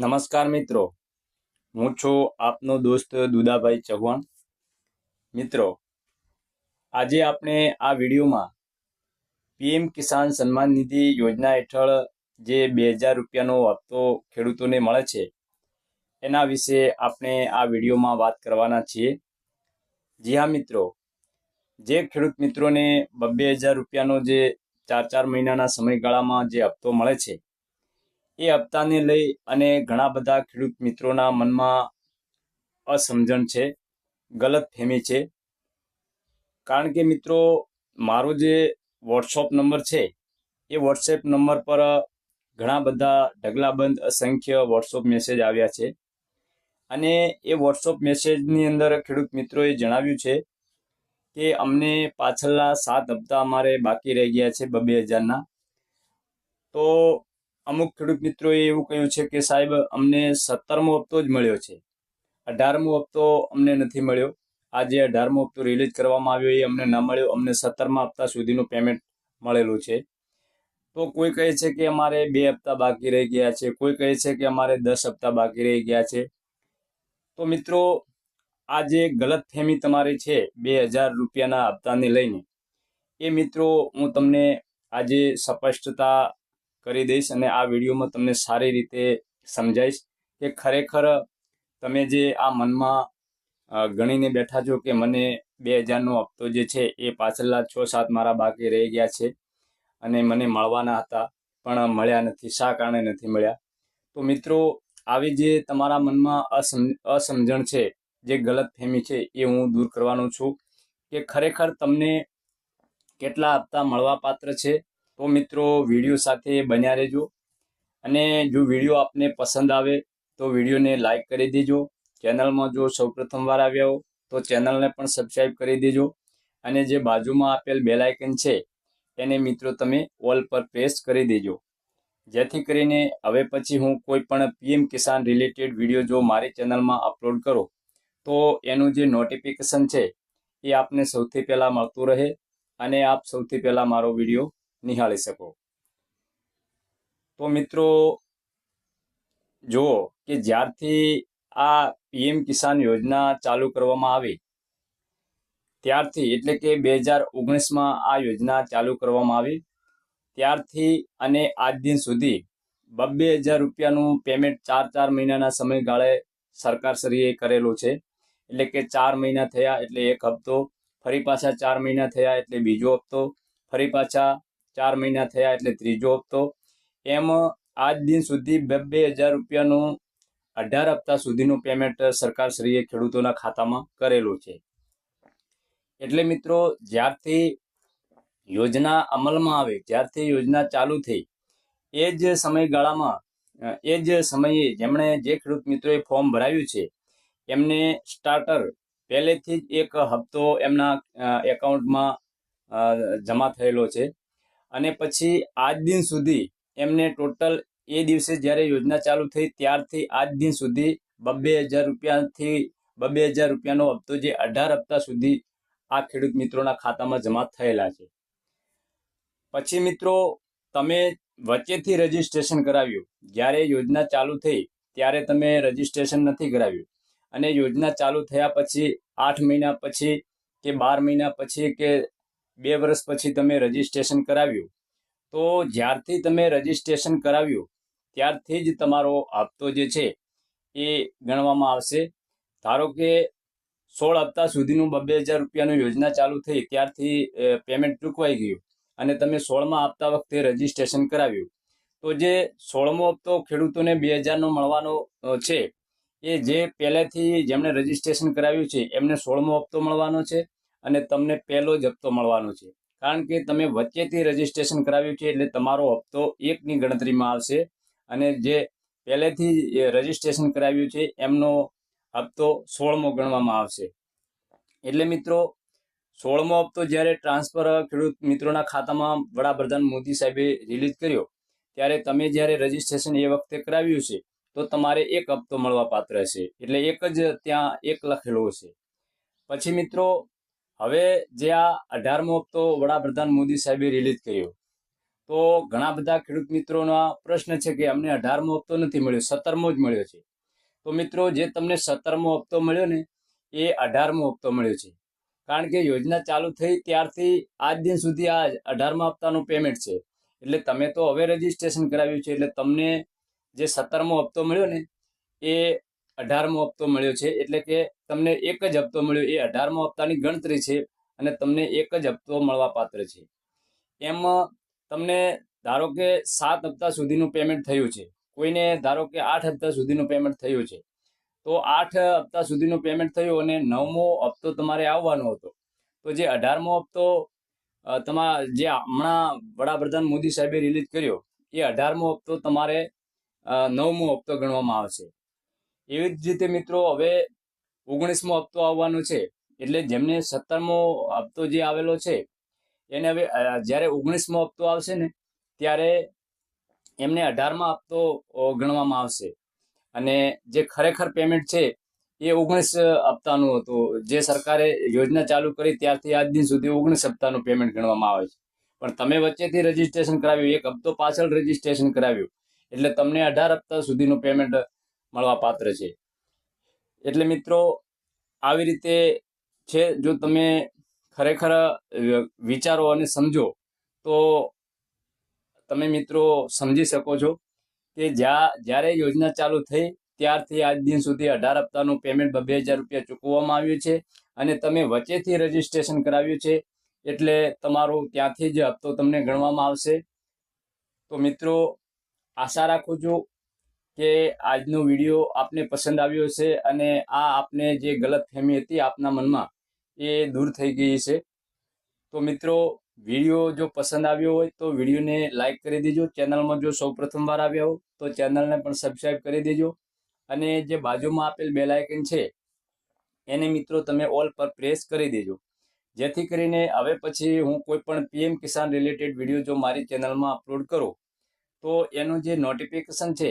નમસ્કાર મિત્રો. હું છું આપનો દોસ્ત દુદાભાઈ ચૌહાણ. મિત્રો, આજે આપણે આ વિડીયોમાં પીએમ કિસાન સન્માન નિધિ યોજના હેઠળ જે બે હજાર રૂપિયાનો હપ્તો ખેડૂતોને મળે છે, એના વિશે આપણે આ વિડીયોમાં વાત કરવાના છીએ. જી હા મિત્રો, જે ખેડૂત મિત્રોને બબ્બે હજાર રૂપિયાનો જે ચાર ચાર મહિનાના સમયગાળામાં જે હપ્તો મળે છે એ હપ્તાને લઈ અને ઘણા બધા ખેડૂત મિત્રોના મનમાં અસમજણ છે, ગલત ફહેમી છે. કારણ કે મિત્રો, મારો જે વોટ્સઅપ નંબર છે, એ વોટ્સએપ નંબર પર ઘણા બધા ઢગલાબંધ અસંખ્ય વોટ્સઅપ મેસેજ આવ્યા છે. અને એ વોટ્સઅપ મેસેજની અંદર ખેડૂત મિત્રોએ જણાવ્યું છે કે, અમને પાછળના સાત હપ્તા અમારે બાકી રહી ગયા છે બબે હજારના. તો અમુક ખેડૂત મિત્રોએ એવું કહ્યું છે કે સાહેબ, અમને સત્તરમો હપ્તો જ મળ્યો છે. અઢારમો હપ્તો અમને નથી મળ્યો. આજે અઢારમો હપ્તો રિલીઝ કરવામાં આવ્યો એ અમને ન મળ્યો. અમને સત્તરમા હપ્તા સુધીનું પેમેન્ટ મળેલું છે. તો કોઈ કહે છે કે અમારે બે હપ્તા બાકી રહી ગયા છે. કોઈ કહે છે કે અમારે દસ હપ્તા બાકી રહી ગયા છે. તો મિત્રો, આ જે ગલત ફહેમી તમારી છે બે હજાર રૂપિયાના હપ્તાને લઈને, એ મિત્રો, હું તમને આજે સ્પષ્ટતા કરી દઈશ અને આ વિડીયોમાં તમને સારી રીતે સમજાઈશ કે ખરેખર તમે જે આ મનમાં ગણીને બેઠા છો કે મને બે હજારનો હપ્તો જે છે એ પાછળના છ સાત મારા બાકી રહી ગયા છે અને મને મળવાના હતા, પણ મળ્યા નથી, શા કારણે નથી મળ્યા? તો મિત્રો, આવી જે તમારા મનમાં અસમ, અસમજણ છે, જે ગલત ફહેમી છે, એ હું દૂર કરવાનો છું કે ખરેખર તમને કેટલા હપ્તા મળવાપાત્ર છે તો મિત્રો, વીડિયો સાથે બન્યા રહેજો. અને જો વીડિયો આપને પસંદ આવે, તો વિડીયોને લાઈક કરી દેજો. ચેનલમાં જો સૌ પ્રથમવાર આવ્યા હો, તો ચેનલને પણ સબસ્ક્રાઈબ કરી દેજો. અને જે બાજુમાં આપેલ બેલાઇકન છે, એને મિત્રો તમે ઓલ પર પ્રેસ કરી દેજો. જેથી કરીને હવે પછી હું કોઈ પણ પીએમ કિસાન રિલેટેડ વીડિયો જો મારી ચેનલમાં અપલોડ કરો, તો એનું જે નોટિફિકેશન છે, એ આપને સૌથી પહેલાં મળતું રહે. અને આપ સૌથી પહેલાં મારો વીડિયો નિહાળી શકો. તો મિત્રો, જુઓ કે જ્યારથી આ પીએમ કિસાન યોજના ચાલુ કરવામાં આવી, ત્યારથી એટલે કે બે હજાર ઓગણીસમાં આ યોજના ચાલુ કરવામાં આવી, ત્યારથી અને આજ દિન સુધી બબ્બે હજાર રૂપિયાનું પેમેન્ટ ચાર ચાર મહિનાના સમયગાળે સરકારશ્રીએ કરેલું છે. એટલે કે ચાર મહિના થયા એટલે એક હપ્તો, ફરી પાછા ચાર મહિના થયા એટલે બીજો હપ્તો, ફરી પાછા ચાર મહિના થયા એટલે ત્રીજો હપ્તો. એમ આજ દિન સુધી બે બે હજાર રૂપિયાનું અઢાર હપ્તા સુધીનું પેમેન્ટ સરકારશ્રીએ ખેડૂતોના ખાતામાં કરેલું છે. એટલે મિત્રો, જ્યારથી યોજના અમલમાં આવે જ્યારથી યોજના ચાલુ થઈ, એ જ સમયગાળામાં, એ જ સમયે જેમણે જે ખેડૂત મિત્રોએ ફોર્મ ભરાવ્યું છે, એમને સ્ટાર્ટર પહેલેથી જ એક હપ્તો એમના એકાઉન્ટમાં જમા થયેલો છે. અને પછી આજ દિન સુધી એમને ટોટલ એ દિવસે જ્યારે યોજના ચાલુ થઈ ત્યારથી આજ દિન સુધી બબ્બે હજાર રૂપિયાથી બબ્બે હજાર રૂપિયાનો હપ્તો જે અઢાર હપ્તા સુધી આ ખેડૂત મિત્રોના ખાતામાં જમા થયેલા છે. પછી મિત્રો, તમે વચ્ચેથી રજીસ્ટ્રેશન કરાવ્યું. જ્યારે યોજના ચાલુ થઈ ત્યારે તમે રજીસ્ટ્રેશન નથી કરાવ્યું. અને યોજના ચાલુ થયા પછી આઠ મહિના પછી કે બાર મહિના પછી કે બે વર્ષ પછી તમે રજીસ્ટ્રેશન કરાવ્યું. તો જ્યારથી તમે રજીસ્ટ્રેશન કરાવ્યું, ત્યારથી જ તમારો હપ્તો જે છે એ ગણવામાં આવશે. ધારો કે સોળ હપ્તા સુધીનું બબ્બે હજાર રૂપિયાનું યોજના ચાલુ થઈ, ત્યારથી પેમેન્ટ ચૂકવાઈ ગયું અને તમે સોળમાં આપતા વખતે રજીસ્ટ્રેશન કરાવ્યું. તો જે સોળમો હપ્તો ખેડૂતોને બે હજારનો મળવાનો છે, એ જે પહેલેથી જેમણે રજીસ્ટ્રેશન કરાવ્યું છે, એમને સોળમો હપ્તો મળવાનો છે. અને તમને પહેલો જ હપ્તો મળવાનો છે. કારણ કે તમે વચ્ચેથી રજીસ્ટ્રેશન કરાવ્યું છે એટલે તમારો હપ્તો એકની ગણતરીમાં આવશે અને જે પહેલેથી રજીસ્ટ્રેશન કરાવ્યું છે એમનો હપ્તો સોળમો ગણવામાં આવશે. એટલે મિત્રો, સોળમો હપ્તો જ્યારે ટ્રાન્સફર ખેડૂત મિત્રોના ખાતામાં વડાપ્રધાન મોદી સાહેબે રિલીઝ કર્યો, ત્યારે તમે જ્યારે રજીસ્ટ્રેશન એ વખતે કરાવ્યું છે, તો તમારે એક હપ્તો મળવા પાત્ર છે એટલે એક જ ત્યાં એક લખેલો છે પછી મિત્રો હવે જે આ અઢારમો હપ્તો વડાપ્રધાન મોદી સાહેબે રિલીઝ કર્યો, તો ઘણા બધા ખેડૂત મિત્રોનો પ્રશ્ન છે કે અમને અઢારમો હપ્તો નથી મળ્યો, સત્તરમો જ મળ્યો છે. તો મિત્રો, જે તમને સત્તરમો હપ્તો મળ્યો ને, એ અઢારમો હપ્તો મળ્યો છે. કારણ કે યોજના ચાલુ થઈ ત્યારથી આજ દિન સુધી આ અઢારમા હપ્તાનું પેમેન્ટ છે. એટલે તમે તો હવે રજીસ્ટ્રેશન કરાવ્યું છે, એટલે તમને જે સત્તરમો હપ્તો મળ્યો ને, એ અઢારમો હપ્તો મળ્યો છે, એટલે કે તમને એક જ હપ્તો મળ્યો, એ અઢારમો હપ્તાની ગણતરી છે અને તમને એક જ હપ્તો મળવા પાત્ર છે. એમ તમને ધારો કે સાત હપ્તા સુધીનું પેમેન્ટ થયું છે, કોઈને ધારો કે આઠ હપ્તા સુધીનું પેમેન્ટ થયું છે, તો આઠ હપ્તા સુધીનું પેમેન્ટ થયું અને નવમો હપ્તો તમારે આવવાનો હતો. તો જે અઢારમો હપ્તો તમારા તમા, જે હમણાં વડાપ્રધાન મોદી સાહેબે રિલીઝ કર્યો, એ અઢારમો હપ્તો તમારે નવમો હપ્તો ગણવામાં આવશે. એવી જ રીતે મિત્રો હવે ઓગણીસમો હપ્તો આવવાનો છે. એટલે જેમને સત્તરમો હપ્તો જે આવેલો છે, એને હવે જ્યારે ઓગણીસમો હપ્તો આવશે ને, ત્યારે એમને અઢારમા હપ્તો ગણવામાં આવશે. અને જે ખરેખર પેમેન્ટ છે, એ ઓગણીસ હપ્તાનું હતું. જે સરકારે યોજના ચાલુ કરી, ત્યારથી આજ દિન સુધી ઓગણીસ હપ્તાનું પેમેન્ટ ગણવામાં આવે છે. પણ તમે વચ્ચેથી રજીસ્ટ્રેશન કરાવ્યું, એક હપ્તો પાછળ રજીસ્ટ્રેશન કરાવ્યું. એટલે તમને અઢાર હપ્તા સુધીનું પેમેન્ટ મળવા પાત્ર છે. એટલે મિત્રો, આવી રીતે છે, જો તમે ખરેખર વિચારો અને સમજો, તો તમે મિત્રો સમજી શકો છો કે જ્યાં, જ્યારે યોજના ચાલુ થઈ, ત્યારથી આજ દિન સુધી અઢાર હપ્તાનું પેમેન્ટ બે હજાર રૂપિયા ચૂકવવામાં આવ્યું છે અને તમે વચ્ચેથી રજીસ્ટ્રેશન કરાવ્યું છે, એટલે તમારો ત્યાંથી જ હપ્તો તમને ગણવામાં આવશે. તો મિત્રો, આશા રાખું છું કે આજનો વીડિયો આપને પસંદ આવ્યો હશે અને આ આપને જે ગલત ફહેમી હતી આપના મનમાં, એ દૂર થઈ ગઈ છે તો મિત્રો, વીડિયો જો પસંદ આવ્યો હોય તો વિડીયોને લાઇક કરી દેજો. ચેનલમાં જો સૌ પ્રથમવાર આવ્યા હો, તો ચેનલને પણ સબસ્ક્રાઈબ કરી દેજો. અને જે બાજુમાં આપેલ બે લાયકન છે, એને મિત્રો તમે ઓલ પર પ્રેસ કરી દેજો. જેથી કરીને હવે પછી હું કોઈ પણ પીએમ કિસાન રિલેટેડ વીડિયો જો મારી ચેનલમાં અપલોડ કરું, તો એનું જે નોટિફિકેશન છે